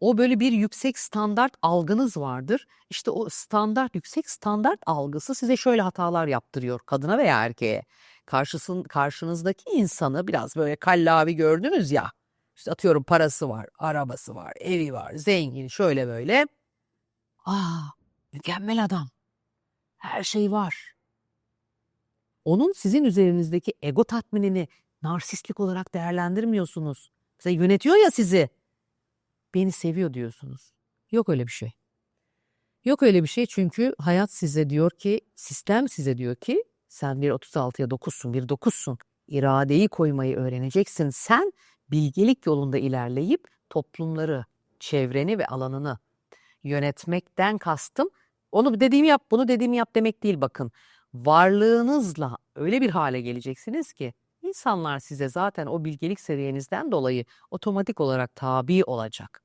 O böyle bir yüksek standart algınız vardır. İşte o standart, yüksek standart algısı size şöyle hatalar yaptırıyor kadına veya erkeğe. Karşısın, karşınızdaki insanı biraz böyle kallavi gördünüz ya. İşte atıyorum parası var, arabası var, evi var, zengin şöyle böyle. Aa, mükemmel adam. Her şey var. Onun sizin üzerinizdeki ego tatminini narsistlik olarak değerlendirmiyorsunuz. Mesela yönetiyor ya sizi. Beni seviyor diyorsunuz. Yok öyle bir şey. Yok öyle bir şey çünkü hayat size diyor ki, sistem size diyor ki sen bir 36'ya 9'sun, bir 9'sun. İradeyi koymayı öğreneceksin. Sen bilgelik yolunda ilerleyip toplumları, çevreni ve alanını yönetmekten kastım. Onu dediğimi yap, bunu dediğimi yap demek değil bakın. Varlığınızla öyle bir hale geleceksiniz ki insanlar size zaten o bilgelik seviyenizden dolayı otomatik olarak tabi olacak.